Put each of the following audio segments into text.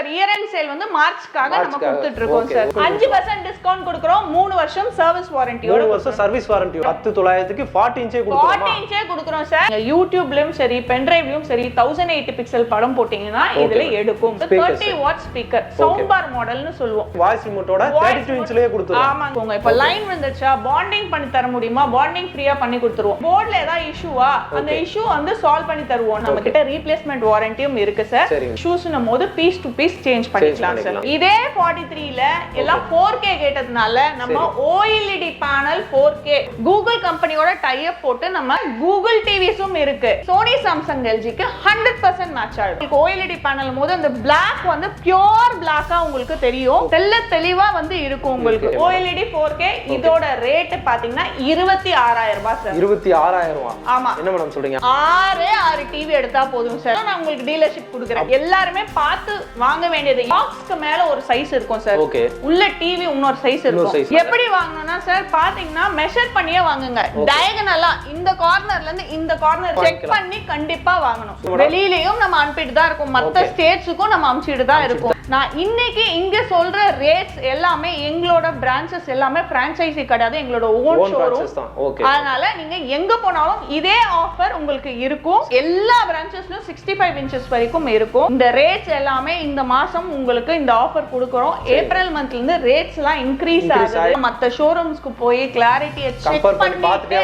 Sir year end sale வந்து மார்ச்க்காக நம்ம. கொடுத்துட்டு இருக்கோம். சார். அஞ்சு பர்சன்ட் டிஸ்கவுண்ட் கொடுக்குறோம். மூணு வருஷம் சர்வீஸ் வாரண்டியோட வருஷம் சர்வீஸ் வாரண்டி பத்து தொள்ளாயிரத்துக்கு ஃபார்ட்டி இன்ச்சே கொடுத்துருமா ஃபார்ட்டி இன்ச்சே கொடுக்குறோம் சார். யூடியூப்லயும் சரி பென்டிரைவ்லயும் சரி தௌசண்ட் எயிட்டி பிக்சல் படம் போட்டீங்கன்னா இதுல எடுக்கும். Thirty watt speaker sound bar மாடல்னு சொல்லுவோம். வாய்ஸ் ரிமோட்டோட தேர்ட்டி டூ இன்ச்லயே கொடுத்துருவோம் ஆமாங்க இப்ப லைன் வந்துச்சா பாண்டிங் பண்ணி தர முடியுமா? பாண்டிங் ஃப்ரீயா பண்ணி கொடுத்துருவோம். போர்ட்ல ஏதாவது இஷ்யூவா அந்த இஷ்யூ வந்து சால்வ் பண்ணி தருவோம். நம்ம கிட்ட ரீப்ளேஸ்மெண்ட் வாரண்டியும் இருக்கு சார். ஷூஸ்னும் போது பீஸ் டு பீஸ் சேஞ்ச் பண்ணிக்கலாம் சார். இதே ஃபார்ட்டி த்ரீல எல்லாம் ஃபோர் கே கேட்டதுனால நம்ம OLED panel four K Google கம்பெனியோட டைப் போட்டு நம்ம கூகுள் டிவிஸும் இருக்கு. சோனி சாம்சங் எல்ஜிக்கு ஹண்ட்ரட் பர்சன்ட் மேட்ச் ஆகும் ஓஎல்இடி பேனல் போது அந்த பிளாக் வந்து பியோர் பிளாக்கா உங்களுக்கு தெரியும். தெல்ல தெளிவா வந்து இருக்கும் உங்களுக்கு. ஓஎல்இடி ஃபோர் கே இதோட ரேட் பாத்தீங்கன்னா இருபத்தி ஆறாயிரம் ரூபாய் சார் இருபத்தி ஆறாயிரம் ரூபா. ஆமா. என்ன மேடம் சொல்றீங்க? ஆறு ஆறு டிவி எடுத்தா போதும் சார் நான் உங்களுக்கு டீலர்ஷிப் கொடுக்குறேன். எல்லாருமே பார்த்து வாங்க வேண்டியது. பாக்ஸ்க்கு மேல ஒரு சைஸ் இருக்கும் சார் ஓகே உள்ள டிவி இன்னொரு சைஸ். இருக்கும். எப்படி வாங்கணும்னா சார் பாத்தீங்கன்னா மெஷர் பண்ணியே வாங்குங்க. டயகனலா இந்த கார்னர்ல இருந்து இந்த கார்னர் செக். பண்ணி கண்டிப்பா வாங்கணும். வெளியிலயும் நம்ம அனுப்பிட்டு தான் இருக்கோம். மத்த. ஸ்டேட்ஸுக்கும் நம்ம அனுப்பிச்சிட்டு தான் இருக்கோம். நான் இன்னைக்கு இங்க சொல்ற ரேட்ஸ் எல்லாமே எங்களோட பிரான்ச்சஸ் எல்லாமே பிரான்ச்சைசி கிடையாது எங்களோட ஓன் ஷோரூம் அதனால நீங்க எங்க போனாலும் இதே ஆஃபர் உங்களுக்கு இருக்கும். எல்லா பிரான்ச்சஸ்லயும் சிக்ஸ்டி ஃபைவ் இன்ச்சஸ் வரைக்கும் இருக்கும். இந்த ரேட்ஸ் எல்லாமே இந்த மாசம் உங்களுக்கு இந்த ஆஃபர் கொடுக்குறோம். ஏப்ரல் மந்த்ல இருந்து ரேட்ஸ் எல்லாம் இன்க்ரீஸ் ஆகுது. மத்த ஷோரூம்ஸ்க்கு போய் கிளாரிட்டியை செக் பண்ணி.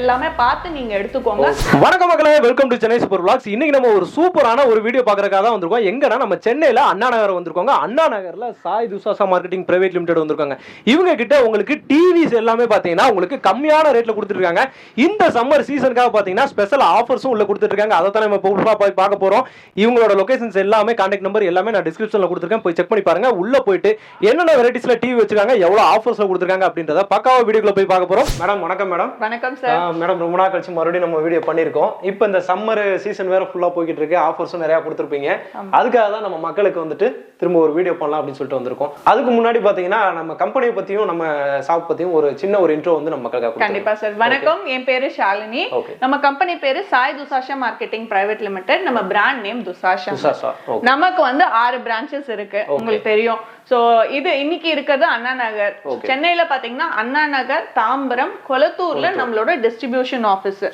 எல்லாமே பார்த்து நீங்க எடுத்துக்கோங்க. வணக்கம் மக்களே welcome to Chennai super vlogs. இன்னைக்கு நம்ம ஒரு சூப்பரான ஒரு வீடியோ பார்க்கறதுக்காக தான் வந்திருக்கோம். எங்கன்னா நம்ம சென்னையில அண்ணா நகர் வந்திருக்கோங்க. அண்ணா நகர்ல Sai Tusasha marketing private limited வந்திருக்காங்க. இவங்க கிட்ட உங்களுக்கு டிவிஸ் எல்லாமே பாத்தீங்கன்னா உங்களுக்கு கம்மியான ரேட்ல கொடுத்துட்டு இருக்காங்க இந்த சம்மர் சீசனுக்காக பாத்தீங்கன்னா ஸ்பெஷல் ஆஃபர்ஸும் உள்ள கொடுத்துட்டு இருக்காங்க அதை தான் நம்ம பொருளா போய் பார்க்க போறோம். இவங்களோட லொகேஷன்ஸ் எல்லாமே கான்டாக்ட் நம்பர் எல்லாமே நான் டிஸ்கிரிப்ஷன்ல கொடுத்துருக்கேன். போய் செக் பண்ணி பாருங்க. உள்ள போயிட்டு என்னென்ன வெரைட்டிஸ்ல டிவி வச்சிருக்காங்க எவ்வளவு ஆஃபர்ஸ்ல கொடுத்துருக்காங்க அப்படின்றத பக்காவா வீடியோக்குள்ள போய் பார்க்க போறோம். மேடம் வணக்கம் மேடம் வணக்கம் சார் மேடம் ரொம்ப நாள் கழிச்சு மறுபடியும் நம்ம வீடியோ பண்ணியிருக்கோம். இப்போ இந்த சம்மர் சீசன் வேற ஃபுல்லா போய்கிட்டு இருக்கு. ஆஃபர்ஸும் நிறைய கொடுத்துருப்பீங்க. அதுக்காக தான் நம்ம மக்களுக்கு வந்துட்டு திரும்ப ஒரு வீடியோ பண்ணலாம் அப்படின்னு சொல்லிட்டு வந்திருக்கோம். அதுக்கு முன்னாடி பாத்தீங்கன்னா நம்ம கம்பெனியை பத்தியும் நம்ம ஷாப் பத்தியும் ஒரு சின்ன ஒரு இன்ட்ரோ வந்து நம்ம மக்களுக்காக கண்டிப்பா சார். வணக்கம். என் பேரு ஷாலினி. நம்ம கம்பெனி பேரு Sai Tusasha marketing private limited நம்ம பிராண்ட் நேம் துசாஷா நமக்கு வந்து ஆறு பிரான்ச்சஸ் இருக்கு. உங்களுக்கு தெரியும். சோ இது இன்னைக்கு இருக்கிறது அண்ணா நகர். சென்னையில பாத்தீங்கன்னா அண்ணா நகர் தாம்பரம் கொளத்தூர்ல நம்மளோட டிஸ்ட்ரிபியூஷன்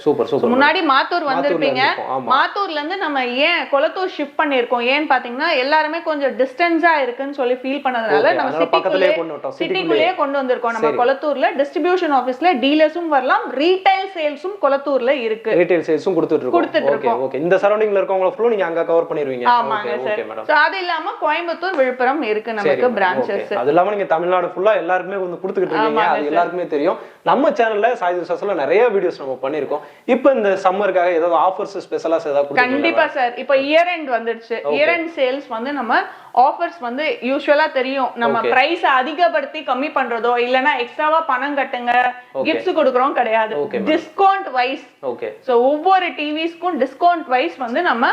சூப்பர் முன்னாடி மாத்தூர் வந்திருப்பீங்க. மாத்தூர்ல இருந்து நம்ம ஏன் கொளத்தூர் ஷிஃப்ட் பண்ணிருக்கோம் ஏன்னு பாத்தீங்கன்னா எல்லாருமே கொஞ்சம் டிஸ்டன்ஸா இருக்குன்னு சொல்லி ஃபீல் பண்ணதுனால நம்ம சிட்டிக்குள்ளே சிட்டிக்குள்ளேயே கொண்டு வந்திருக்கோம். நம்ம. கொளத்தூர்ல டிஸ்ட்ரிபியூஷன் ஆபீஸ்ல டீலர்ஸும் வரலாம். ரீட்டைல் சேல்ஸும் கொளத்தூர்ல இருக்கு. ரீட்டைல் சேல்ஸும் கொடுத்துட்டு இருக்கோம் கொடுத்துட்டு ஓகே ஓகே இந்த சரௌண்டிங்ல இருக்கவங்கள ஃபுல்லும் நீங்க அங்க கவர் பண்ணிடுவீங்க ஆமாங்க சார் அது இல்லாம கோயம்புத்தூர் விழுப்புரம் இருக்கு நமக்கு பிரான்ச்சஸ் அது இல்லாம நீங்க தமிழ்நாடு ஃபுல்லா எல்லாருக்குமே வந்து கொடுத்துக்கிட்டு இருக்கீங்க. அது. எல்லாருக்குமே தெரியும். நம்ம சேனல்ல சாய் விசாஸ்ல நிறைய வீடியோஸ் நம்ம பண்ணிருக்கோம் இப்போ இந்த சம்மருக்காக ஏதாவது ஆஃபர்ஸ் ஸ்பெஷலா ஏதாவது? கண்டிப்பா சார் இப்போ இயர் எண்ட் வந்துருச்சு. இயர் எண்ட் சேல்ஸ் வந்து நம்ம ஆஃபர்ஸ் வந்து யூஸ்வலா தெரியும். நம்ம. பிரைஸ் அதிகப்படுத்தி கம்மி பண்றதோ இல்லனா எக்ஸ்ட்ராவா பணம் கட்டுங்க கிஃப்ட்ஸ் கொடுக்கறோம் கிடையாது. டிஸ்கவுண்ட் வைஸ் ஓகே சோ ஒவ்வொரு டிவிஸ்க்கும் டிஸ்கவுண்ட் வைஸ் வந்து நம்ம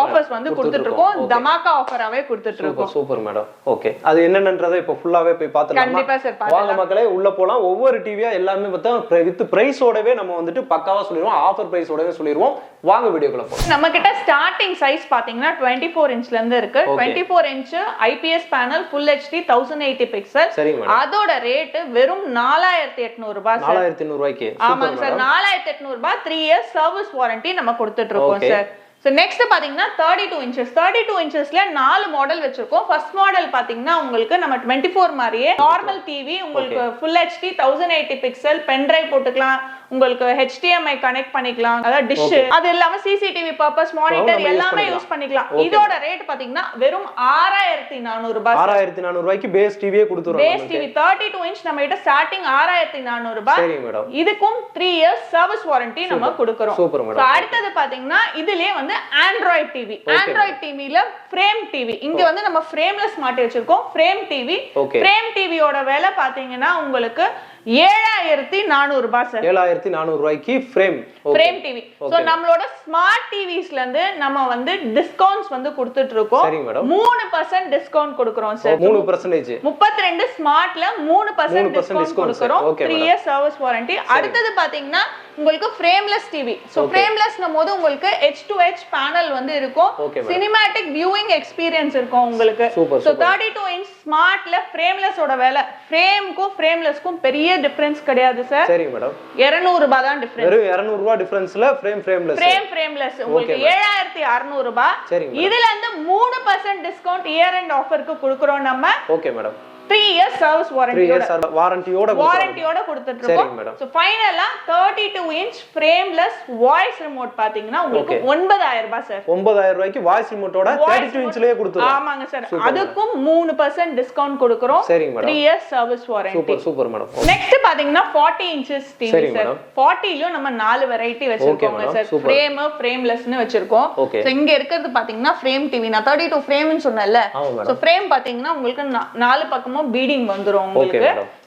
ஆஃபர்ஸ் வந்து கொடுத்துட்டு இருக்கோம். தமாக்கா ஆஃபராவே கொடுத்துட்டு இருக்கோம். சூப்பர் மேடம் ஓகே அது என்னன்றதை இப்போ ஃபுல்லாவே போய் பார்த்துடலாமா? கண்டிப்பா பார்த்துடலாம். வாங்க மக்களே உள்ள போலாம். ஒவ்வொரு டிவியா எல்லாமே பார்த்தா வித் பிரைஸோடவே நம்ம வந்துட்டு பக்காவா சொல்லிடுவோம். ஆஃபர் பிரைஸோடவே சொல்லிடுவோம். வாங்க வீடியோக்குள்ள போலாம். நம்ம கிட்ட ஸ்டார்டிங் சைஸ் பாத்தீங்கன்னா டுவெண்ட்டி ஃபோர் இன்ச்ல இருந்து இருக்கு. Twenty four inch IPS panel full HD thousand eighty pixel madam அதோட ரேட் வெறும் நாலாயிரத்தி எட்நூறு ரூபாய் சார் நாலாயிரத்தி ரூபாய்க்கு. ஆமாங்க சார் நாலாயிரத்தி எட்நூறு ரூபாய் த்ரீ இயர்ஸ் சர்வீஸ் வாரண்டி நம்ம கொடுத்துட்டு இருக்கோம். சார் ஸோ நெக்ஸ்ட் பாத்தீங்கன்னா thirty two inches thirty two இன்ச்சஸ்ல நாலு மாடல் வச்சிருக்கோம். ஃபர்ஸ்ட் மாடல் பாத்தீங்கன்னா உங்களுக்கு நம்ம டுவெண்ட்டி ஃபோர் மாதிரியே நார்மல் டிவி உங்களுக்கு full HD thousand eighty pixel pen drive போட்டுக்கலாம். உங்களுக்கு ஹெச்டிஎம்ஐ கனெக்ட் பண்ணிக்கலாம். அதாவது டிஷ் அது இல்லாம சிசிடிவி பர்பஸ் மானிட்டர் எல்லாமே. யூஸ் பண்ணிக்கலாம். இதோட ரேட் பாத்தீங்கன்னா வெறும் ஆறாயிரத்தி நானூறு ரூபாய் ஆறாயிரத்தி நானூறு ரூபாய்க்கு பேஸ் டிவியே கொடுத்துருவோம் base TV thirty two inch நம்ம கிட்ட ஸ்டார்டிங் ஆறாயிரத்தி நானூறு ரூபாய் மேடம் இதுக்கும் த்ரீ இயர்ஸ் சர்வீஸ் வாரண்டி நம்ம கொடுக்கறோம். சூப்பர் மேடம் அடுத்தது பாத்தீங்கன்னா இதுலயே வந்து ஆண்ட்ராய்ட் டிவி ஆண்ட்ராய்ட் டிவில ஃப்ரேம் டிவி இங்க வந்து நம்ம ஃப்ரேம்லெஸ் மாட்டி வச்சிருக்கோம். Frame TV. ஃப்ரேம் டிவியோட விலை பாத்தீங்கன்னா உங்களுக்கு ஏழாயிரத்தி நானூறு ரூபாய் சார். ஏழாயிரத்தி நானூறு ரூபாய்க்கு ஃப்ரேம் ஃப்ரேம் டிவி சோ நம்மளோட ஸ்மார்ட் டிவிஸ்ல இருந்து நம்ம வந்து டிஸ்கவுண்ட்ஸ் வந்து கொடுத்துட்டு இருக்கோம் மூணு பர்சன்ட் டிஸ்கவுண்ட் கொடுக்கறோம் சார். மூணு பர்சன்டேஜ் முப்பத்தி ரெண்டு ஸ்மார்ட்ல மூணு பர்சன்ட் 3% டிஸ்கவுண்ட். கொடுக்கறோம். த்ரீ. இயர்ஸ் சர்வீஸ் வாரண்டி அடுத்தது பாத்தீங்கன்னா உங்களுக்கு ஃப்ரேம்லெஸ் டிவி ஸோ ஃப்ரேம்லெஸ்னும் போது உங்களுக்கு ஹெச் டு ஹெச் பேனல் வந்து இருக்கும். சினிமேட்டிக் வியூவிங் எக்ஸ்பீரியன்ஸ் இருக்கும் உங்களுக்கு. ஸோ. தேர்ட்டி டூ இன்ச் ஸ்மார்ட்ல ஃப்ரேம்லெஸோட வேலை. ஃப்ரேமுக்கும் ஃப்ரேம்லெஸ்க்கும் பெரிய டிஃபரன்ஸ் கிடையாது சார் சரிங்க மேடம் இருநூறு ரூபாய் தான் டிஃபரன்ஸ் வெறும் 200 ரூபாய் டிஃபரன்ஸ்ல ஃப்ரேம் ஃப்ரேம்லெஸ் ஃப்ரேம் ஃப்ரேம்லெஸ் உங்களுக்கு. ஏழாயிரத்தி அறுநூறு ரூபாய். இதுல இருந்து மூணு பர்சன்ட் டிஸ்கவுண்ட் இயர் அண்ட் ஆஃபருக்கு கொடுக்குறோம் நம்ம. Okay madam three years service வாரண்டியோட வாரண்டியோட வாரண்டியோட கொடுத்துட்டு இருக்கோம். ஸோ ஃபைனலா thirty two inch frameless voice remote பாத்தீங்கன்னா உங்களுக்கு ஒன்பதாயிரம் ரூபாய் சார் ஒன்பதாயிரம் ரூபாய்க்கு வாய்ஸ் ரிமோட்டோட தேர்ட்டி டூ இன்ச்லயே கொடுத்துருவோம். ஆமாங்க சார் அதுக்கும் மூணு பர்சன்ட் டிஸ்கவுண்ட் கொடுக்குறோம். சரிங்க. Three years service warranty super super madam next பாத்தீங்கன்னா 40 இன்ச்சஸ் டிவி சார். 40லயும் நம்ம நாலு வெரைட்டி வச்சிருக்கோங்க. சார். ஃப்ரேம் ஃப்ரேம்லெஸ்னு வச்சிருக்கோம். இங்க இருக்கிறது பாத்தீங்கன்னா ஃப்ரேம் டிவி நான் 32 ஃப்ரேம்னு சொன்னேன்ல. சோ ஃப்ரேம் பாத்தீங்கன்னா உங்களுக்கு நாலு பக்கமும் பீடிங் வந்துரும் உங்களுக்கு.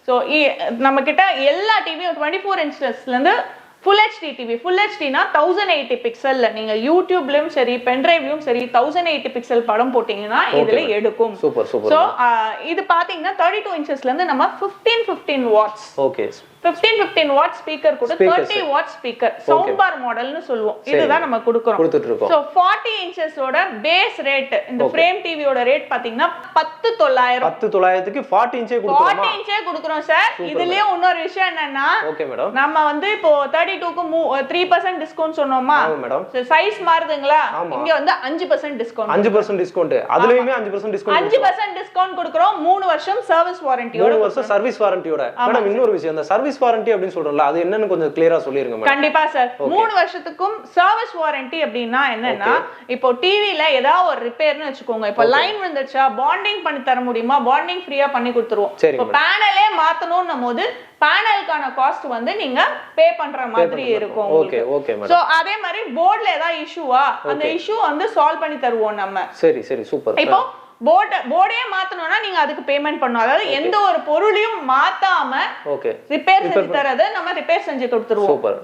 சோ நம்ம கிட்ட எல்லா டிவியும் 24 ஃபோர் இன்ச்சஸ்ல இருந்து ஃபுல் ஹெச்டி டிவி ஃபுல் ஹெச்டினா தௌசண்ட் எயிட்டி பிக்சல்ல நீங்க யூடியூப்லயும் சரி பென்ட்ரைவ்லயும் சரி தௌசண்ட் எயிட்டி பிக்சல் படம் போட்டீங்கன்னா இதுல எடுக்கும். சூப்பர் சூப்பர் சோ இது பாத்தீங்கன்னா தேர்ட்டி டூ இன்ச்சஸ்ல இருந்து நம்ம 15 15 வாட்ஸ் ஓகே 15 15 வாட் ஸ்பீக்கர் கூட. 30 வாட் ஸ்பீக்கர் சவுண்ட் பார் மாடல்னு சொல்லுவோம். இதுதான் நம்ம கொடுக்குறோம். கொடுத்துட்டு சோ 40 இன்ச்சஸோட பேஸ் ரேட் இந்த ஃப்ரேம் டிவியோட ரேட் பாத்தீங்கன்னா பத்து தொள்ளாயிரம். பத்து தொள்ளாயிரத்துக்கு ஃபார்ட்டி இன்ச்சே கொடுத்துருமா 40 இன்ச்சே கொடுக்குறோம் சார் இதுலயும் இன்னொரு விஷயம் என்னன்னா ஓகே மேடம் நம்ம வந்து இப்போ தேர்ட்டி டூக்கு த்ரீ பர்சன்ட் டிஸ்கவுண்ட் சொன்னோமா? மேடம் சைஸ் மாறுதுங்களா. இங்க வந்து அஞ்சு பர்சன்ட் டிஸ்கவுண்ட் அஞ்சு பர்சன்ட் டிஸ்கவுண்ட் அதுலயுமே அஞ்சு பர்சன்ட் டிஸ்கவுண்ட் அஞ்சு பர்சன்ட் டிஸ்கவுண்ட் கொடுக்குறோம். மூணு வருஷம் சர்வீஸ் வாரண்டியோட மூணு வருஷம் சர்வீஸ் வாரண்டியோட மேடம் இன்னொரு விஷயம் அந்த சர்வீஸ் வாரண்டி அப்படின்னு சொல்றோம்ல அது என்னன்னு கொஞ்சம் கிளியரா சொல்லிருங்க கண்டிப்பா சார் மூணு வருஷத்துக்கும் சர்வீஸ் வாரண்டி அப்படின்னா என்னன்னா இப்போ டிவில ஏதாவது ஒரு ரிப்பேர்னு வச்சுக்கோங்க. இப்போ லைன் வந்துருச்சா பாண்டிங் பண்ணி தர முடியுமா? பாண்டிங் ஃப்ரீயா பண்ணி கொடுத்துருவோம். இப்போ பேனலே மாத்தணும்னும் போது பேனலுக்கான காஸ்ட் வந்து நீங்க பே பண்ற மாதிரி இருக்கும் ஓகே ஓகே மேடம் சோ அதே மாதிரி போர்ட்ல ஏதாவது இஷ்யூவா அந்த இஷ்யூ வந்து சால்வ் பண்ணி தருவோம் நம்ம. சரி சரி சூப்பர். இப்போ போர்ட போர்டே மாத்தணும்னா நீங்க அதுக்கு பேமெண்ட் பண்ணணும். அதாவது எந்த ஒரு பொருளையும் மாத்தாம ஓகே ரிப்பேர் செஞ்சு தரது நம்ம ரிப்பேர் செஞ்சு கொடுத்துருவோம். சூப்பர்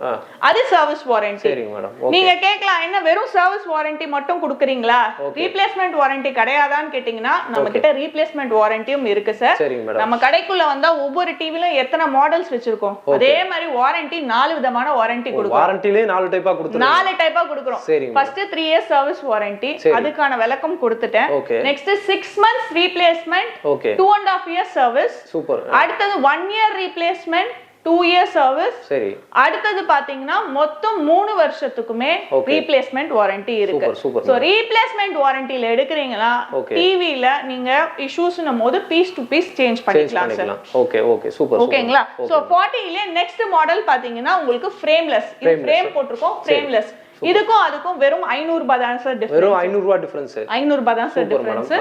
அது சர்வீஸ் வாரண்டி சரிங்க மேடம் நீங்க கேட்கலாம் என்ன வெறும் சர்வீஸ் வாரண்டி மட்டும் கொடுக்குறீங்களா? ரீப்ளேஸ்மெண்ட் வாரண்டி கிடையாதான்னு கேட்டீங்கன்னா நம்ம கிட்ட ரீப்ளேஸ்மெண்ட் வாரண்டியும் இருக்கு சார் நம்ம கடைக்குள்ள வந்தா ஒவ்வொரு டிவிலும் எத்தனை மாடல்ஸ் வச்சிருக்கோம்? அதே மாதிரி வாரண்டி நாலு விதமான வாரண்டி கொடுக்கும் வாரண்டிலே நாலு டைப்பா கொடுத்துருங்க நாலு டைப்பா கொடுக்குறோம். First three years service warranty அதுக்கான விளக்கம் கொடுத்துட்டேன். Next six months replacement okay two and half years service super அடுத்தது one year replacement two year service சரி. அடுத்தது பாத்தீங்கன்னா மொத்தம் மூணு வருஷத்துக்குமே. ரீப்ளேஸ்மெண்ட் வாரண்டி இருக்கு. சோ ரீப்ளேஸ்மெண்ட் வாரண்டில எடுக்கிறீங்களா. டிவில நீங்க இஷ்யூஸ்னும் போது பீஸ் டு பீஸ் சேஞ்ச் பண்ணிக்கலாம் சார் ஓகே ஓகே சூப்பர் ஓகேங்களா சோ 40ல நெக்ஸ்ட் மாடல் பாத்தீங்கன்னா உங்களுக்கு ஃப்ரேம்லெஸ் இது. ஃப்ரேம் போட்டிருக்கோம் ஃப்ரேம்லெஸ் இதுக்கும் அதுக்கும் வெறும் 500 ரூபாய் தான் சார் வெறும் ஐநூறு ரூபா டிஃபரன்ஸ் 500 ரூபாய் தான் சார் டிஃபரன்ஸ்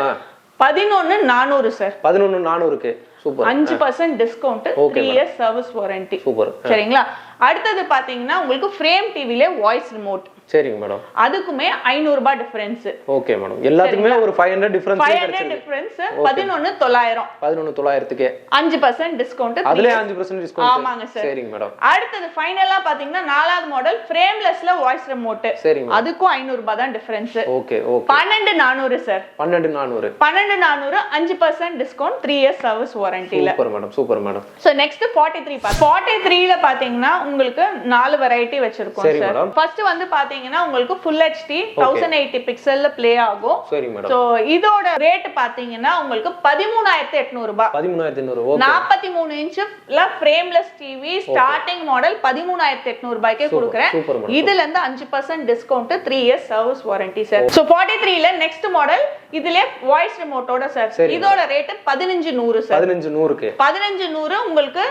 பதினொன்னு நானூறு சார் பதினொன்னு நானூறுக்கு. சூப்பர் அஞ்சு percent discount three years service warranty super சரிங்களா? அடுத்தது பாத்தீங்கன்னா உங்களுக்கு ஃப்ரேம் டிவில வாய்ஸ் ரிமோட் சரிங்க மேடம் அதுக்குமே 500 ரூபாய் டிஃபரன்ஸ் ஓகே மேடம் எல்லாத்துக்குமே ஒரு five hundred difference five hundred difference பதினொன்னு தொள்ளாயிரம். பதினொன்னு தொள்ளாயிரத்துக்கே. அஞ்சு பர்சன்ட் டிஸ்கவுண்ட் அதுலயே அஞ்சு பர்சன்ட் டிஸ்கவுண்ட் ஆமாங்க சார் சரிங்க மேடம் அடுத்தது ஃபைனலா பாத்தீங்கன்னா நாலாவது மாடல் ஃப்ரேம்லெஸ்ல வாய்ஸ் ரிமோட் சரிங்க அதுக்கும் 500 ரூபாய் தான் டிஃபரன்ஸ் ஓகே ஓகே பன்னெண்டு நானூறு சார் பன்னெண்டு நானூறு. பன்னெண்டு நானூறு அஞ்சு percent discount three years service வாரண்டில super madam super madam so next forty three forty த்ரீல பாத்தீங்கன்னா உங்களுக்கு நாலு வெரைட்டி வச்சிருக்கோம் சரி. ஃபர்ஸ்ட் வந்து பாத்தீங்கன்னா உங்களுக்கு ஃபுல் ஹெச்டி தௌசண்ட் எயிட்டி பிக்சல்ல ப்ளே ஆகும். சரிங்க மேடம் சோ இதோட ரேட் பாத்தீங்கன்னா உங்களுக்கு பதிமூணாயிரத்தி எட்நூறு ரூபாய். பதிமூணாயிரத்தி ஓகே நாற்பத்தி மூணு இன்ச்சுல ஃப்ரேம்லெஸ் டிவி ஸ்டார்டிங் மாடல் பதிமூணாயிரத்தி எட்நூறு ரூபாய்க்கே கொடுக்குறேன். இதுல இருந்து அஞ்சு percent discount three years service warranty sir so forty த்ரீல நெக்ஸ்ட் மாடல் இதுல வாய்ஸ் ரிமோட்டோட சார் சரி, இதோட ரேட் பதினஞ்சு நூறு சார் பதினஞ்சு நூறுக்கு. பதினஞ்சு நூறு உங்களுக்கு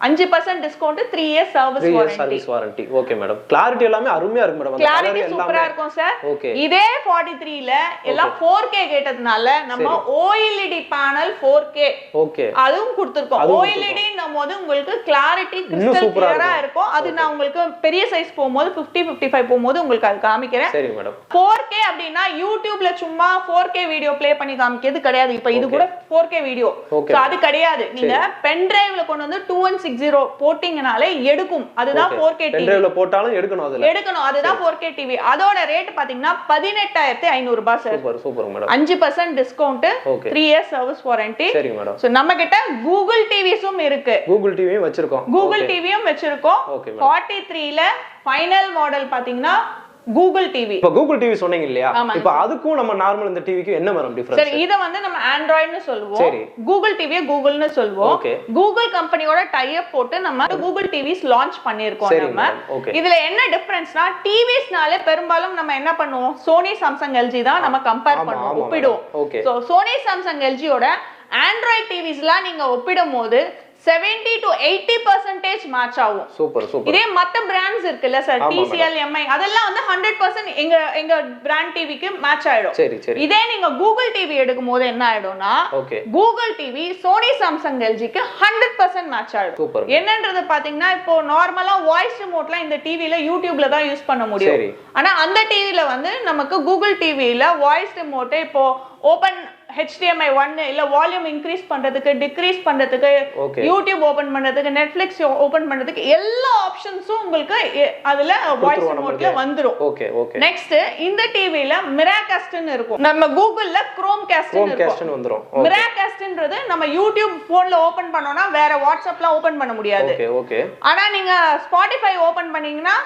அஞ்சு percent discount three years service warranty service warranty okay madam clarity எல்லாமே அருமையா இருக்கு மேடம் கிளாரிட்டி சூப்பரா இருக்கும் சார் இதே 43 த்ரீல எல்லாம் ஃபோர் கே கேட்டதுனால நம்ம OLED panel four K okay அதுவும் கொடுத்துருக்கோம். ஓஎல்இடின்னும் போது உங்களுக்கு கிளாரிட்டி கிறிஸ்டல் கிளியரா இருக்கும். அது நான் உங்களுக்கு பெரிய சைஸ் போகும்போது 50 55 ஃபைவ் போகும்போது உங்களுக்கு அது காமிக்கிறேன். சரிங்க மேடம் ஃபோர் கே அப்படின்னா யூடியூப்ல சும்மா ஃபோர் கே வீடியோ ப்ளே பண்ணி காமிக்கிறது கிடையாது. இப்போ இது கூட ஃபோர் கே வீடியோ அது கிடையாது. நீங்க பென் டிரைவ்ல கொண்டு வந்து டூ அண்ட் சிக்ஸ் ஜீரோ போட்டீங்கனாலே எடுக்கும். அதுதான் ஃபோர் கே டிவி போட்டாலும் எடுக்கணும் அதுல. எடுக்கணும். அதுதான் ஃபோர் கே டிவி அதோட ரேட் பாத்தீங்கன்னா பதினெட்டாயிரத்தி ஐநூறு ரூபாய் சார் சூப்பர் சூப்பர் மேடம் அஞ்சு percent discount. Three years service warranty சரிங்க மேடம் ஸோ நம்ம கிட்ட கூகுள் டிவிஸும் இருக்கு. கூகுள் டிவியும் வச்சிருக்கோம். கூகுள் டிவியும் வச்சிருக்கோம். ஃபார்ட்டி த்ரீல ஃபைனல் மாடல் பாத்தீங்கன்னா கூகுள் டிவி இப்ப கூகுள் டிவி சொன்னீங்க இல்லையா. இப்ப அதுக்கும் நம்ம நார்மல் இந்த டிவிக்கும் என்ன மேடம் சரி டிஃபரன்ஸ் இத வந்து நம்ம ஆண்ட்ராய்டுன்னு சொல்லுவோம். சரி. கூகுள் டிவியை கூகுள்னு சொல்லுவோம். கூகுள் கம்பெனியோட டைப் போட்டு நம்ம கூகுள் டிவிஸ் லான்ச் பண்ணிருக்கோம் சரி நம்ம. இதுல என்ன டிஃபரன்ஸ்னா டிவிஸ்னாலே பெரும்பாலும் நம்ம என்ன பண்ணுவோம்? சோனி சாம்சங் எல்ஜி தான் நம்ம கம்பேர் பண்ணுவோம் ஒப்பிடுவோம். சோ சோனி சாம்சங் எல்ஜியோட ஆண்ட்ராய்ட் டிவிஸ்லாம் நீங்க ஒப்பிடும் போது seventy to eighty percentage match ஆகும். சூப்பர் சூப்பர் இதே மத்த பிராண்ட்ஸ் இருக்குல்ல சார் டிசிஎல் எம்ஐ அதெல்லாம் வந்து ஹண்ட்ரட் பர்சன்ட் எங்க எங்க பிராண்ட் டிவிக்கு மேட்ச் ஆயிடும். சரி சரி. இதே நீங்க கூகுள் டிவி எடுக்கும் போது என்ன ஆயிடும்னா கூகுள் டிவி சோனி சாம்சங் எல்ஜிக்கு ஹண்ட்ரட் பர்சன்ட் மேட்ச் ஆயிடும். சூப்பர் என்னன்றது பாத்தீங்கன்னா இப்போ நார்மலா வாய்ஸ் ரிமோட்லாம் இந்த டிவில யூடியூப்ல தான் யூஸ் பண்ண முடியும். ஆனா அந்த டிவில வந்து நமக்கு கூகுள் டிவில வாய்ஸ் ரிமோட் இப்போ ஓபன் HDMI ஒன்னு இல்ல வால்யூம் இன்க்ரீஸ் பண்றதுக்கு டிக்ரீஸ் பண்றதுக்கு யூடியூப் ஓபன் பண்றதுக்கு நெட்ஃபிளிக்ஸ் ஓபன் பண்றதுக்கு எல்லா ஆப்ஷன்ஸும் உங்களுக்கு அதுல வாய்ஸ் நம்மளுக்கு. வந்துரும். ஓகே ஓகே நெக்ஸ்ட் இந்த டிவில மிராகாஸ்ட்னு இருக்கும். நம்ம கூகுள்ல குரோம் காஸ்ட்னு இருக்கும் வந்துரும். மிராகாஸ்ட்ன்றது நம்ம யூடியூப் போன்ல ஓபன் பண்ணோம்னா வேற வாட்ஸ்அப்லாம் ஓபன் பண்ண முடியாது. ஓகே ஓகே ஆனா நீங்க ஸ்பாட்டிஃபை ஓபன் பண்ணீங்கன்னா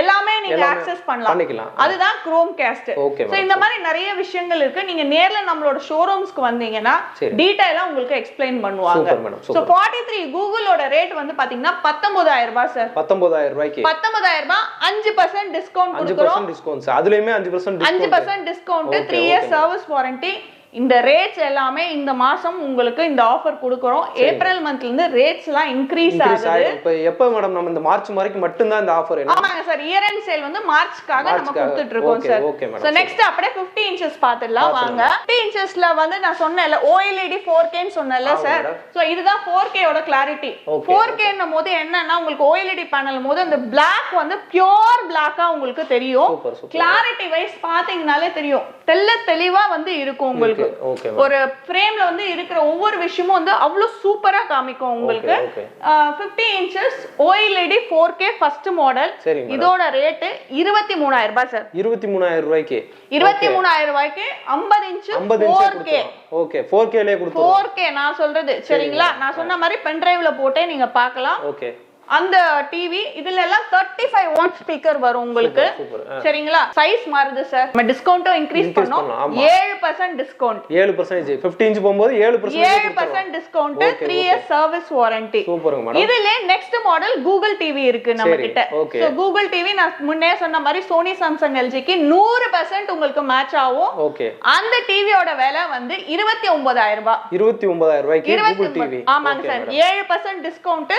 எல்லாமே நீங்க ஆக்சஸ் பண்ணலாம். அதுதான் குரோம் காஸ்ட் சோ இந்த மாதிரி நிறைய விஷயங்கள் இருக்கு. நீங்க நேர்ல நம்மளோட ஷோரூம்ஸ்க்கு வந்தீங்கன்னா. டீடைலா உங்களுக்கு எக்ஸ்பிளைன் பண்ணுவாங்க. சோ சூப்பர் ஃபார்ட்டி த்ரீ கூகுளோட ரேட் வந்து பாத்தீங்கன்னா பத்தொன்பதாயிரம் ரூபாய் சார் பத்தொன்பதாயிரம் ரூபாய்க்கு. பத்தொன்பதாயிரம் ரூபாய் அஞ்சு பர்சன்ட் டிஸ்கவுண்ட் அஞ்சு கொடுக்குறோம் பர்சன்ட் டிஸ்கவுண்ட்ஸ் அதுலயுமே அஞ்சு பர்சன்ட் அஞ்சு discount percent discount three madam. Service warranty இந்த ரேட்ஸ் எல்லாமே இந்த மாசம் உங்களுக்கு இந்த ஆஃபர் கொடுக்குறோம். ஏப்ரல் மந்த்ல இருந்து ரேட்ஸ் எல்லாம் இன்க்ரீஸ் ஆகுது. இப்போ எப்போ மேடம் நம்ம இந்த மார்ச் வரைக்கும் மட்டும்தான் இந்த ஆஃபர் என்ன? ஆமாங்க சார் இயர் எண்ட் சேல் வந்து மார்ச்க்காக நம்ம. கொடுத்துட்டு இருக்கோம் சார். சோ நெக்ஸ்ட் அப்படியே 50 இன்ச்சஸ் பாத்துடலாம் வாங்க. 50 இன்ச்சஸ்ல வந்து நான் சொன்னேன்ல OLED 4K ன்னு சொன்னேன்ல சார். சோ இதுதான் 4K ஓட கிளாரிட்டி Okay, 4K ன்னும் போது என்னன்னா உங்களுக்கு OLED பேனல் போது அந்த Black வந்து பியூர் பிளாக்கா உங்களுக்கு தெரியும். கிளாரிட்டி வைஸ் பாத்தீங்கனாலே தெரியும். தெள்ள தெளிவா வந்து இருக்கும் உங்களுக்கு. ஓகே ஒரு ஃப்ரேம்ல வந்து இருக்கிற ஒவ்வொரு விஷயமும் வந்து அவ்வளவு சூப்பரா காமிக்கும் உங்களுக்கு. Fifty inches OLED four K first model. இதோட ரேட்டு இருபத்தி மூணாயிரம் ரூபாய் சார் இருபத்தி மூணாயிரம் ரூபாய்க்கு. இருபத்தி மூணாயிரம் ரூபாய்க்கு ஐம்பது இன்ச்சு இன்ச்சே ஃபோர் கே ஓகே ஃபோர் கேலே ஃபோர் கே நான் சொல்றது. சரிங்களா? நான் சொன்ன மாதிரி பென்டிரைவ்ல போட்டே நீங்க பார்க்கலாம். ஓகே அந்த டிவி இதுல எல்லாம் தேர்ட்டி ஃபைவ் வாட் ஸ்பீக்கர் வரும் உங்களுக்கு. சரிங்களா? சைஸ் மாறுது சார் நம்ம டிஸ்கவுண்ட்டும் இன்க்ரீஸ் பண்ணோம். ஏழு பர்சன்ட் டிஸ்கவுண்ட் ஏழு பர்சன்டேஜ் ஃபிஃப்டி இன்ச் போகும்போது ஏழு ஏழு percentage percent discount three. Years service warranty இதுல நெக்ஸ்ட் மாடல் கூகுள் டிவி இருக்கு நம்ம கிட்ட. கூகுள் டிவி நான் முன்னே சொன்ன மாதிரி சோனி சாம்சங் எல்ஜிக்கு நூறு பர்சன்ட் உங்களுக்கு மேட்ச் ஆகும். அந்த டிவியோட விலை வந்து இருபத்தி ஒன்பதாயிரம் ரூபாய். இருபத்தி ஒன்பதாயிரம் ரூபாய்க்கு கூகுள் டிவி ஆமாங்க சார் ஏழு percent discount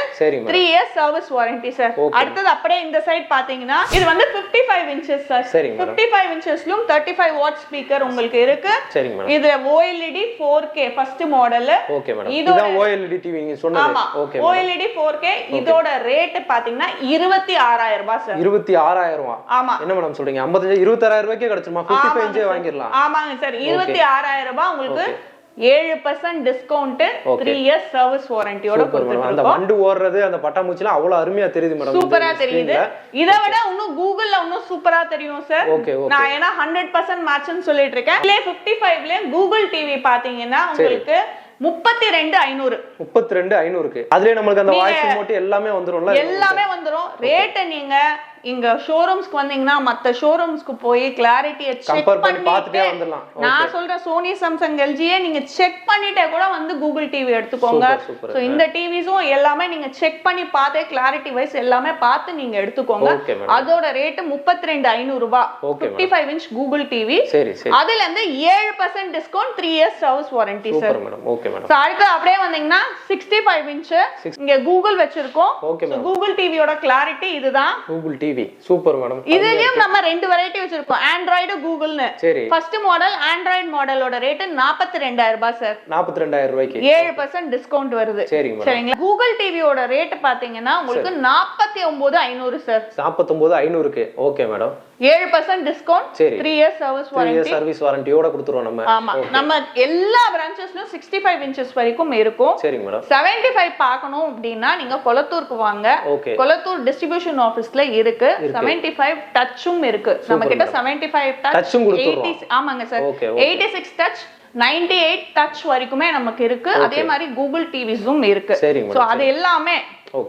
three years service warranty sir. அடுத்தது அப்படியே இந்த சைடு பாத்தீங்கன்னா இது வந்து 55 five inches sir fifty five இன்ச்சஸ்லயும் thirty five watt speaker உங்களுக்கு இருக்கு. இதுல OLED four K first model okay madam இதோட- ஓஎல்இடி டிவி சொன்னது. ஆமா. ஓஎல்இடி ஃபோர் கே இதோட ரேட் பாத்தீங்கன்னா இருபத்தி ஆறாயிரம் ரூபாய் சார் இருபத்தி ஆறாயிரம் ரூபா. ஆமா. என்ன மேடம் சொல்றீங்க? ஐம்பத்தஞ்சு இருபத்தாயிரம் ரூபாய்க்கே கிடைச்சிருமா? ஃபிஃப்டி ஃபைவ் இன்ச்சே. வாங்கிடலாம். ஆமாங்க சார் இருபத்தி ஆறாயிரம் ரூபாய் உங்களுக்கு ஏழு percent discount. Three years service வாரண்டியோட அந்த வண்டு ஓடுறது அந்த பட்டாம்பூச்சிலாம் அவ்வளவு அருமையா தெரியுது மேடம் சூப்பரா தெரியுது. இதை விட இன்னும் கூகுள்ல இன்னும் சூப்பரா தெரியும் சார் நான் ஏன்னா ஹண்ட்ரட் பர்சன்ட் மேட்ச்னு சொல்லிட்டு இருக்கேன். இதுலயே பிப்டி ஃபைவ்ல கூகுள் டிவி பாத்தீங்கன்னா உங்களுக்கு முப்பத்தி ரெண்டு ஐநூறு. முப்பத்தி ரெண்டு ஐநூறுக்கு. அதுலயே நம்மளுக்கு அந்த வாய்ஸ் எல்லாமே வந்துரும்ல? எல்லாமே வந்துரும். ரேட்டை நீங்க இங்க ஷோரூம்ஸ்க்கு வந்தீங்கன்னா மத்த ஷோரூம்ஸ்க்கு போய் கிளாரிட்டியை செக் பண்ணிட்டு நான் சொல்றேன் சோனி சாம்சங் எல்ஜியே நீங்க செக் பண்ணிட்டே கூட வந்து கூகுள் டிவி எடுத்துக்கோங்க. சோ இந்த டிவிஸும் எல்லாமே நீங்க செக் பண்ணி பார்த்தே கிளாரிட்டி வைஸ் எல்லாமே பார்த்து நீங்க எடுத்துக்கோங்க. அதோட ரேட் முப்பத்தி ரெண்டு ஐநூறு ரூபாய் fifty five inch Google TV அதுல இருந்து ஏழு percent discount three years service warranty sir So, அடுத்து அப்படியே வந்தீங்கன்னா சிக்ஸ்டி ஃபைவ் இன்ச் இங்க கூகுள் வச்சிருக்கோம். கூகுள் டிவியோட கிளாரிட்டி இதுதான். Google TV TV super madam இதுலயும் நம்ம ரெண்டு வெரைட்டி வச்சிருக்கோம் ஆண்ட்ராய்டு கூகுள்னு சரி. ஃபர்ஸ்ட் மாடல் ஆண்ட்ராய்டு மாடலோட ரேட் நாற்பத்தி ரெண்டாயிரம் ரூபாய் சார் நாற்பத்தி ரெண்டாயிரம் ரூபாய்க்கு. ஏழு பர்சன்ட் டிஸ்கவுண்ட் வருது. சரிங்க சரிங்களா? கூகுள் டிவியோட ரேட் பாத்தீங்கன்னா உங்களுக்கு நாற்பத்தி ஒன்பது ஐநூறு சார் நாற்பத்தொம்போது ஐநூறுக்கு. ஓகே மேடம் ஏழு percent discount three years service warranty service வாரண்டியோட கொடுத்துருவோம் நம்ம. ஆமா. நம்ம எல்லா பிரான்ச்சஸ்லயும் சிக்ஸ்டி ஃபைவ் இன்ச்சஸ் வரைக்கும் இருக்கும். சரிங்க மேடம் செவன்டி ஃபைவ் பார்க்கணும் அப்படின்னா நீங்க கொளத்தூருக்கு வாங்க. ஓகே கொளத்தூர் டிஸ்ட்ரிபியூஷன் ஆஃபீஸ்ல இருக்கு. செவன்டி ஃபைவ் டச்சும் இருக்கு. நம்ம கிட்ட செவன்டி ஃபைவ் டச் கொடுத்துடுறோம். ஆமாங்க sir. Eighty six touch ninety eight touch வரைக்குமே நமக்கு இருக்கு. அதே மாதிரி கூகுள் டிவிஸும் இருக்கு. மேடம் அது எல்லாமே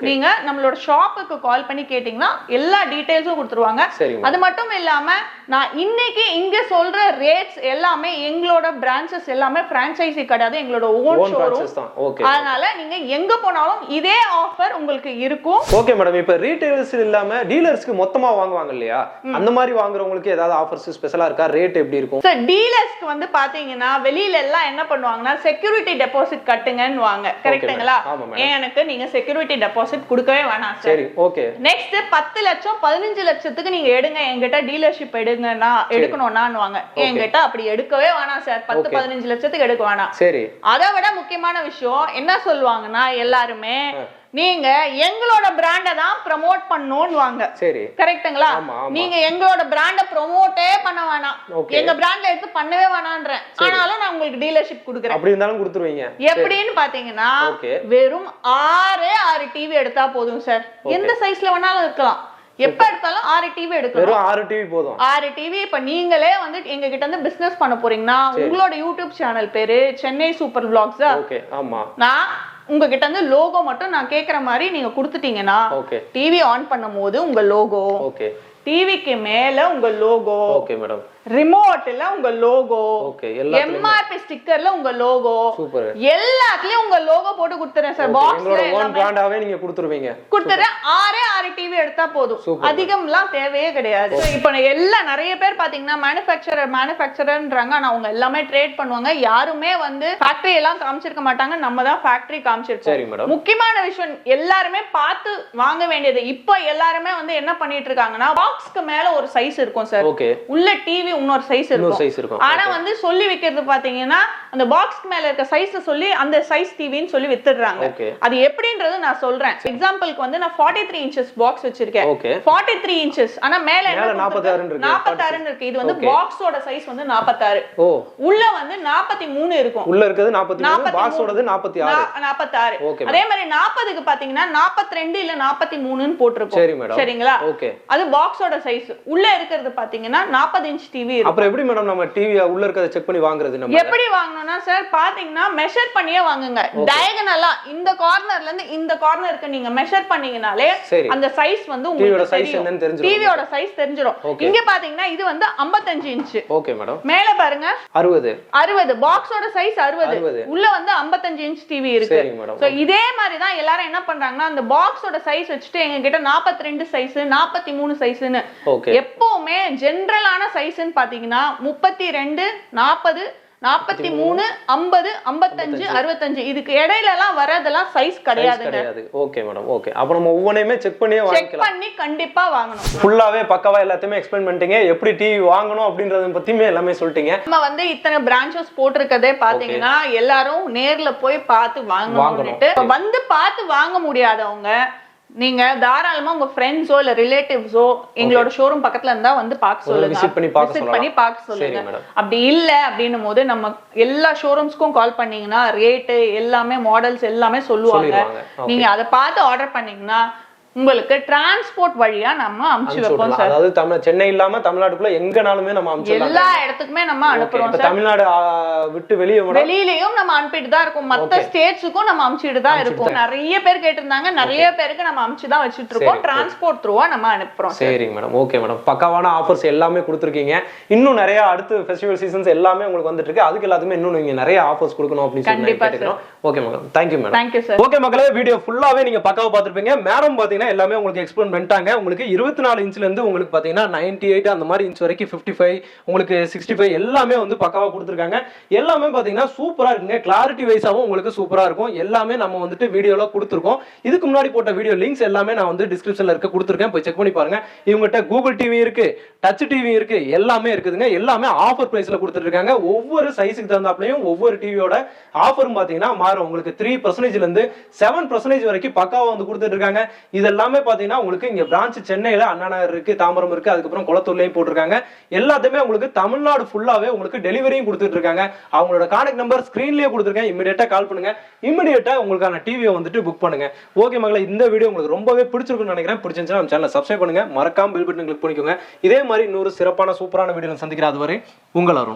நீங்க நம்மளோட ஷாப்புக்கு கால் பண்ணி கேட்டீங்கன்னா எல்லா டீடைல்ஸும் கொடுத்துருவாங்க. அது மட்டும் இல்லாம நான் இன்னைக்கு இங்க சொல்ற ரேட்ஸ் எல்லாமே எங்களோட பிரான்ச்சஸ் எல்லாமே பிரான்ச்சைசி கிடையாது எங்களோட ஓன் ஷோரூம் அதனால நீங்க எங்க போனாலும் இதே ஆஃபர் உங்களுக்கு இருக்கும். ஓகே மேடம் இப்போ ரீட்டைலர்ஸ் இல்லாம டீலர்ஸ்க்கு மொத்தமா வாங்குவாங்க இல்லையா? அந்த மாதிரி வாங்குறவங்களுக்கு ஏதாவது ஆஃபர்ஸ் ஸ்பெஷலா இருக்கா? ரேட் எப்படி இருக்கும்? சார் டீலர்ஸ்க்கு வந்து பாத்தீங்கன்னா வெளியில எல்லாம் என்ன பண்ணுவாங்கன்னா செக்யூரிட்டி டெபாசிட் கட்டுங்கன்னு வாங்க கரெக்ட்டுங்களா எனக்கு நீங்க செக்யூரிட்டி டெபாசிட் கொடுக்கவே வேணாம் சார் சரி ஓகே நெக்ஸ்ட் பத்து லட்சம் பதினஞ்சு லட்சத்துக்கு நீங்க எடுங்க. என்கிட்ட டீலர்ஷிப் எடுங்கன்னா எடுக்கணும்னான்னு வாங்க என்கிட்ட அப்படி எடுக்கவே வேணாம் சார் பத்து. பதினஞ்சு லட்சத்துக்கு எடுக்க வேணாம். சரி. அதை விட முக்கியமான விஷயம் என்ன சொல்லுவாங்கன்னா எல்லாருமே நீங்க எங்களோட பிராண்டை தான் ப்ரமோட் பண்ணணும்னு வாங்க சரி கரெக்ட்டுங்களா. நீங்க எங்களோட பிராண்ட ப்ரொமோட்டே பண்ண வேணாம். எங்க பிராண்ட்ல எடுத்து பண்ணவே வேணான்றேன். ஆனாலும் நான் உங்களுக்கு டீலர்ஷிப் கொடுக்குறேன். அப்படி இருந்தாலும் கொடுத்துருவீங்க. எப்படின்னு பாத்தீங்கன்னா. வெறும் ஆறே ஆறு டிவி எடுத்தா போதும் சார் எந்த சைஸ்ல வேணாலும் இருக்கலாம். எப்ப எடுத்தாலும் ஆறு டிவி எடுக்கலாம். ஆறு டிவி போதும். ஆறு டிவி இப்ப நீங்களே வந்து எங்க கிட்ட இருந்து பிசினஸ் பண்ண போறீங்கன்னா உங்களோட யூடியூப் சேனல் பேரு சென்னை சூப்பர் ஆமா. நான் உங்ககிட்ட இருந்து லோகோ மட்டும் நான் கேக்குற மாதிரி நீங்க கொடுத்துட்டீங்கன்னா ஓகே டிவி ஆன் பண்ணும்போது உங்க லோகோ ஓகே டிவிக்கு மேல உங்க லோகோ ஓகே மேடம் ரிமோட்ல உங்க லோகோ எம்ஆர்பி ஸ்டிக்கர்ல உங்க லோகோ சூப்பர் எல்லாத்துலயும் உங்க லோகோ போட்டு கொடுத்துறேன் சார் பாக்ஸ்ல ஓன் பிராண்டாவே நீங்க கொடுத்துருவீங்க. கொடுத்துறேன். ஆறே ஆறு டிவி எடுத்தா போதும். அதிகம்லாம் தேவையே கிடையாது. இப்போ எல்லாம் நிறைய பேர் பாத்தீங்கன்னா மேனுஃபேக்சரர் மேனுஃபேக்சரர்ன்றாங்க ஆனா அவங்க எல்லாமே ட்ரேட் பண்ணுவாங்க. யாருமே வந்து ஃபேக்டரி எல்லாம் காமிச்சிருக்க மாட்டாங்க. நம்ம தான் ஃபேக்டரி காமிச்சிருக்கோம். முக்கியமான விஷயம் எல்லாருமே பார்த்து வாங்க வேண்டியது. இப்போ எல்லாருமே வந்து என்ன பண்ணிட்டு இருக்காங்கன்னா பாக்ஸ்க்கு மேல ஒரு சைஸ் இருக்கும் சார் ஓகே உள்ள டிவி இன்னொரு சைஸ் இருக்கும். சைஸ் இருக்கும். ஆனா வந்து சொல்லி வைக்கிறது பாத்தீங்கன்னா அந்த பாக்ஸ்க்கு மேல இருக்க சைஸ் சொல்லி அந்த சைஸ் டிவின்னு சொல்லி வித்துடுறாங்க. அது எப்படின்றது நான் சொல்றேன். எக்ஸாம்பிளுக்கு வந்து நான் 43 த்ரீ இன்ச்சஸ் பாக்ஸ் வச்சிருக்கேன். 43 த்ரீ இன்ச்சஸ் ஆனா மேல மேல 46 இருக்கு. நாற்பத்தாறுன்னு இருக்கு. இது வந்து. பாக்ஸோட சைஸ் வந்து நாற்பத்தாறு உள்ள வந்து நாற்பத்தி மூணு இருக்கும். உள்ள இருக்கிறது நாற்பத்தி மூணு 43. பாக்ஸோடது நாற்பத்தி ஆறு. நாற்பத்தாறு அதே மாதிரி நாற்பதுக்கு பாத்தீங்கன்னா நாற்பத்தி ரெண்டு இல்ல நாற்பத்தி மூணுன்னு போட்டிருக்கும். சரிங்களா? ஓகே அது பாக்ஸோட சைஸ் உள்ள இருக்கிறது பாத்தீங்கன்னா நாற்பது இன்ச் டிவி இருக்கும். அப்புறம் எப்படி மேடம் நம்ம டிவி உள்ள இருக்கிறத செக் பண்ணி வாங்குறது நம்ம? எப்படி வாங்கணும்னா சார் பாத்தீங்கன்னா மெஷர் பண்ணியே வாங்குங்க. டயகனலா இந்த கார்னர்ல இருந்து இந்த கார்னருக்கு நீங்க மெஷர் பண்ணீங்கனாலே அந்த சைஸ் வந்து உங்களுக்கு சைஸ் என்னன்னு டிவியோட சைஸ் தெரிஞ்சிடும். இங்க பாத்தீங்கன்னா இது வந்து 55 இன்ச் ஓகே மேடம் மேல பாருங்க. அறுபது. அறுபது. பாக்ஸோட சைஸ் அறுபது. 60. உள்ள வந்து 55 இன்ச் டிவி இருக்கு. சோ இதே மாதிரி தான் எல்லாரும் என்ன பண்றாங்கன்னா அந்த பாக்ஸோட சைஸ் வச்சுட்டு எங்க கிட்ட 42 ரெண்டு சைஸ் நாற்பத்தி மூணு சைஸ்னு ஓகே எப்பவுமே ஜென்ரலான சைஸ்ன்னு பாத்தீங்கன்னா முப்பத்தி ரெண்டு நாற்பது நாற்பத்தி மூணு ஐம்பது ஐம்பத்தஞ்சு அறுபத்தஞ்சு. இதுக்கு இடையில எல்லாம் வரதெல்லாம் சைஸ் கிடையாதுங்க. கிடையாது. ஓகே மேடம் ஓகே அப்ப நம்ம ஒவ்வொன்றையுமே செக் பண்ணியே செக் வாங்கிக்கலாம். பண்ணி கண்டிப்பா வாங்கணும். ஃபுல்லாவே பக்காவா எல்லாத்தையுமே எக்ஸ்பிளைன் பண்ணிட்டீங்க. எப்படி டிவி வாங்கணும் அப்படின்றத பத்தியுமே எல்லாமே சொல்லிட்டீங்க. நம்ம வந்து இத்தனை பிரான்ச்சஸ் போட்டிருக்கதே பாத்தீங்கன்னா எல்லாரும் நேர்ல போய் பார்த்து வாங்கணும்னுட்டு. வந்து பார்த்து வாங்க முடியாதவங்க நீங்க தாராளமா உங்க ஃப்ரெண்ட்ஸோ இல்ல ரிலேட்டிவ்ஸோ எங்களோட ஷோரூம் பக்கத்துல இருந்தா வந்து பார்க்க சொல்லுங்க. visit பண்ணி பார்க்க Visit பண்ணி பார்க்க சொல்லுங்க. அப்படி இல்ல அப்படின்னும் போது நம்ம எல்லா ஷோரூம்ஸ்க்கும் கால் பண்ணீங்கன்னா ரேட்டு எல்லாமே மாடல்ஸ் எல்லாமே சொல்லுவாங்க. நீங்க அதை பார்த்து ஆர்டர் பண்ணீங்கன்னா உங்களுக்கு டிரான்ஸ்போர்ட் வழியா நம்ம அனுப்பிச்சு வைப்போம். சார் அதாவது தமிழ் சென்னை இல்லாம தமிழ்நாட்டுக்குள்ள எங்கனாலுமே நம்ம அனுப்பிச்சிடலாம் எல்லா இடத்துக்குமே நம்ம அனுப்புறோம் சார் தமிழ்நாடு விட்டு வெளியே வெளியிலயும் நம்ம அனுப்பிட்டு தான் இருக்கோம். மத்த ஸ்டேட்ஸுக்கும் நம்ம அனுப்பிச்சிட்டு தான் இருக்கோம். நிறைய பேர் கேட்டிருந்தாங்க. நிறைய பேருக்கு நம்ம அனுப்பிச்சு தான் வச்சுட்டு இருக்கோம். டிரான்ஸ்போர்ட் த்ரூவா நம்ம அனுப்புறோம் சரிங்க மேடம் ஓகே மேடம் பக்காவான ஆஃபர்ஸ் எல்லாமே கொடுத்துருக்கீங்க. இன்னும் நிறைய அடுத்து ஃபெஸ்டிவல் சீசன்ஸ் எல்லாமே உங்களுக்கு வந்துட்டு இருக்கு. அதுக்கு எல்லாத்துக்குமே இன்னும் நீங்க நிறைய ஆஃபர்ஸ் கொடுக்கணும் அப்படின்னு சொல்லி கேட்டுக்கிறோம். Okay madam thank you madam thank you sir okay மக்களே வீடியோ ஃபுல்லாவே நீங்க பக்காவா பார்த்திருப்பீங்க. மேடம் பாத்தீங்கன்னா பார்த்தீங்கன்னா எல்லாமே உங்களுக்கு எக்ஸ்பிளைன் பண்ணிட்டாங்க. உங்களுக்கு இருபத்தி நாலு இன்ச்லேருந்து உங்களுக்கு பார்த்தீங்கன்னா நைன்டி எயிட் அந்த மாதிரி இன்ச் வரைக்கும் ஃபிஃப்டி ஃபைவ் உங்களுக்கு சிக்ஸ்டி ஃபைவ் எல்லாமே வந்து பக்காவாக கொடுத்துருக்காங்க. எல்லாமே பார்த்தீங்கன்னா சூப்பராக இருக்குங்க. கிளாரிட்டி வைஸாகவும் உங்களுக்கு சூப்பராக இருக்கும். எல்லாமே நம்ம வந்துட்டு வீடியோவில் கொடுத்துருக்கோம். இதுக்கு முன்னாடி போட்ட வீடியோ லிங்க்ஸ் எல்லாமே நான் வந்து டிஸ்கிரிப்ஷனில் இருக்க கொடுத்துருக்கேன். போய் செக் பண்ணி பாருங்க. இவங்ககிட்ட கூகுள் டிவி இருக்கு டச் டிவி இருக்கு எல்லாமே இருக்குதுங்க. எல்லாமே ஆஃபர் ப்ரைஸில் கொடுத்துருக்காங்க. இருக்காங்க ஒவ்வொரு சைஸுக்கு தகுந்தாப்லையும் ஒவ்வொரு டிவியோட ஆஃபரும் பார்த்தீங்கன்னா மாறும். உங்களுக்கு த்ரீ பர்சன்டேஜ்ல இருந்து செவன் பர்சன்டேஜ் வரைக்கும் பக்காவா வந்து கொடுத்துட்டு இருக்காங்க. இதில் எல்லாமே பார்த்தீங்கன்னா உங்களுக்கு இங்க பிரான்ச் சென்னையில அண்ணாநகர் இருக்குது இருக்கு தாம்பரம் இருக்கு அதுக்கப்புறம் குளத்தூர்லயும் போட்டிருக்காங்க. எல்லாத்தையுமே உங்களுக்கு தமிழ்நாடு ஃபுல்லாவே உங்களுக்கு டெலிவரியும் கொடுத்துட்டு இருக்காங்க. அவங்களோட கான்டாக்ட் நம்பர் ஸ்கிரீன்லயே கொடுத்துருக்கேன். இமிடியேட்டா கால் பண்ணுங்க. இமிடியேட்டா உங்களுக்கான டிவியை வந்துட்டு புக் பண்ணுங்க. ஓகே மகளே இந்த வீடியோ உங்களுக்கு ரொம்பவே பிடிச்சிருக்குன்னு நினைக்கிறேன். பிடிச்சிருந்துச்சுன்னா நம்ம சேனலை சப்ஸ்கிரைப் பண்ணுங்க. மறக்காம பில் பட்டன் கிளிக் பண்ணிக்கோங்க. இதே மாதிரி இன்னொரு சிறப்பான சூப்பரான வீடியோ சந்திக்கிற அதுவரை உங்கள் அருண்.